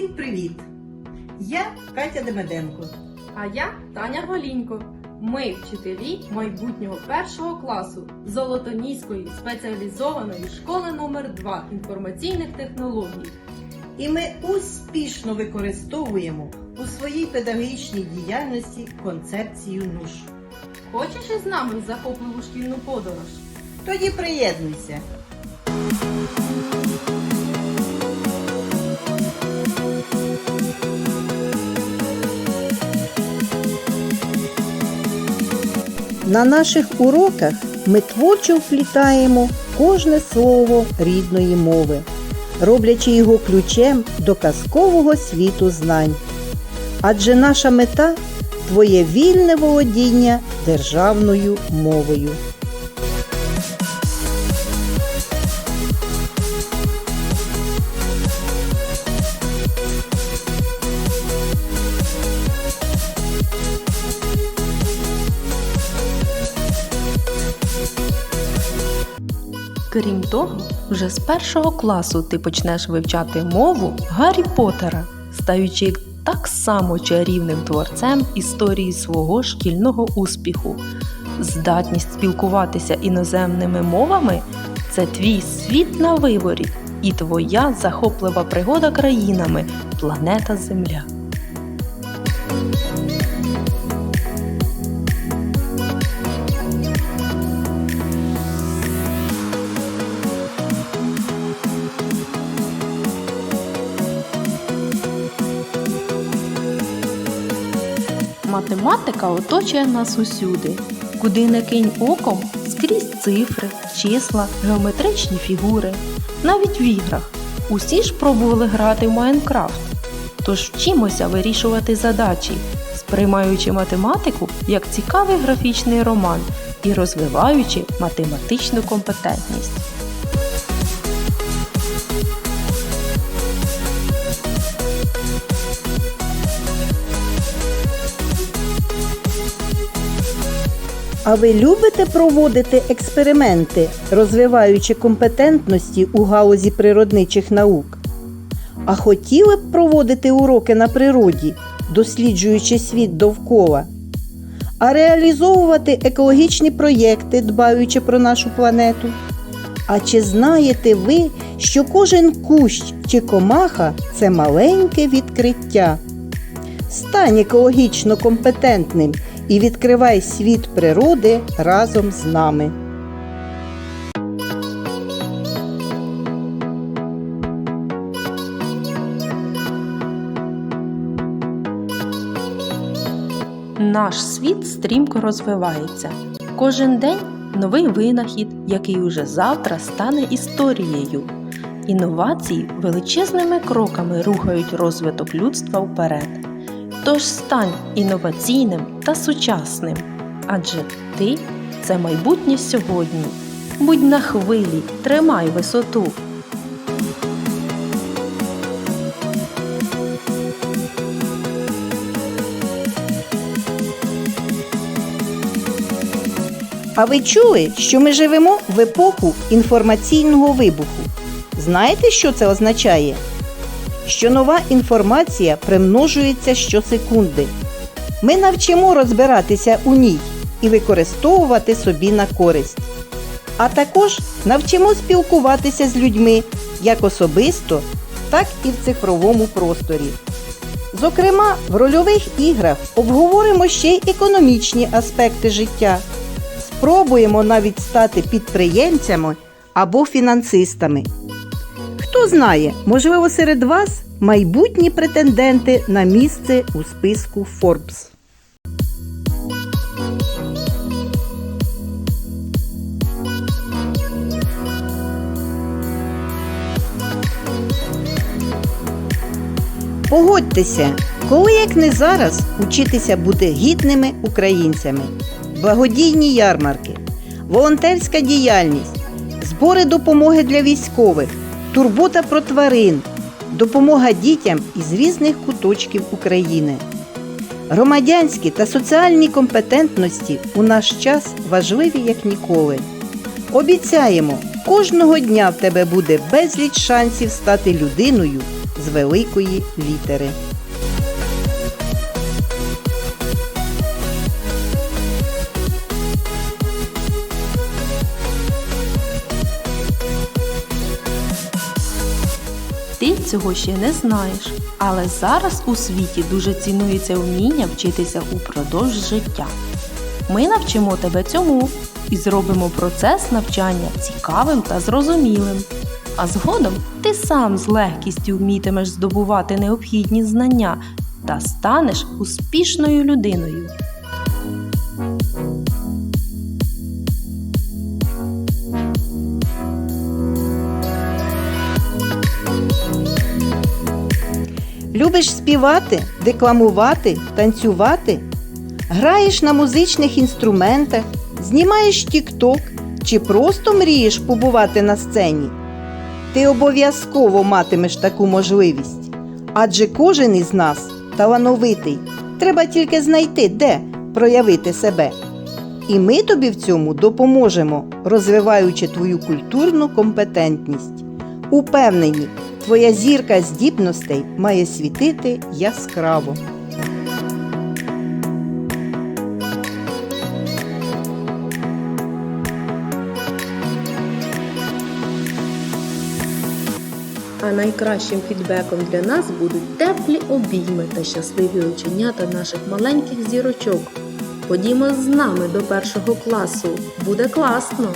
Всім привіт! Я Катя Демеденко. А я Таня Голінько. Ми вчителі майбутнього першого класу Золотоніської спеціалізованої школи номер 2 інформаційних технологій. І ми успішно використовуємо у своїй педагогічній діяльності концепцію НУШ. Хочеш із нами захопливу шкільну подорож? Тоді приєднуйся. На наших уроках ми творчо вплітаємо кожне слово рідної мови, роблячи його ключем до казкового світу знань. Адже наша мета твоє вільне володіння державною мовою. Крім того, вже з першого класу ти почнеш вивчати мову Гаррі Поттера, стаючи так само чарівним творцем історії свого шкільного успіху. Здатність спілкуватися іноземними мовами це твій світ на виборі і твоя захоплива пригода країнами планета Земля. Математика оточує нас усюди. Куди не кинь оком, скрізь цифри, числа, геометричні фігури. Навіть в іграх. Усі ж пробували грати в Майнкрафт. Тож вчимося вирішувати задачі, сприймаючи математику як цікавий графічний роман і розвиваючи математичну компетентність. А ви любите проводити експерименти, розвиваючи компетентності у галузі природничих наук? А хотіли б проводити уроки на природі, досліджуючи світ довкола? А реалізовувати екологічні проєкти, дбаючи про нашу планету? А чи знаєте ви, що кожен кущ чи комаха це маленьке відкриття? Стань екологічно компетентним і відкривай світ природи разом з нами. Наш світ стрімко розвивається. Кожен день новий винахід, який уже завтра стане історією. Інновації величезними кроками рухають розвиток людства вперед. Тож стань інноваційним та сучасним, адже ти це майбутнє сьогодні. Будь на хвилі, тримай висоту. А ви чули, що ми живемо в епоху інформаційного вибуху? Знаєте, що це означає? Що нова інформація примножується щосекунди. Ми навчимо розбиратися у ній і використовувати собі на користь. А також навчимо спілкуватися з людьми як особисто, так і в цифровому просторі. Зокрема, в рольових іграх обговоримо ще й економічні аспекти життя. Спробуємо навіть стати підприємцями або фінансистами. Хто знає, можливо, серед вас майбутні претенденти на місце у списку Forbes. Погодьтеся, коли як не зараз учитися бути гідними українцями, благодійні ярмарки, волонтерська діяльність, збори допомоги для військових, турбота про тварин, допомога дітям із різних куточків України. Громадянські та соціальні компетентності у наш час важливі як ніколи. Обіцяємо, кожного дня в тебе буде безліч шансів стати людиною з великої літери. Ти цього ще не знаєш, але зараз у світі дуже цінується вміння вчитися упродовж життя. Ми навчимо тебе цьому і зробимо процес навчання цікавим та зрозумілим. А згодом ти сам з легкістю вмітимеш здобувати необхідні знання та станеш успішною людиною. Любиш співати, декламувати, танцювати? Граєш на музичних інструментах, знімаєш тік-ток чи просто мрієш побувати на сцені? Ти обов'язково матимеш таку можливість, адже кожен із нас талановитий. Треба тільки знайти, де проявити себе. І ми тобі в цьому допоможемо, розвиваючи твою культурну компетентність. Упевнені, твоя зірка здібностей має світити яскраво. А найкращим фідбеком для нас будуть теплі обійми та щасливі оченята наших маленьких зірочок. Ходімо з нами до першого класу. Буде класно!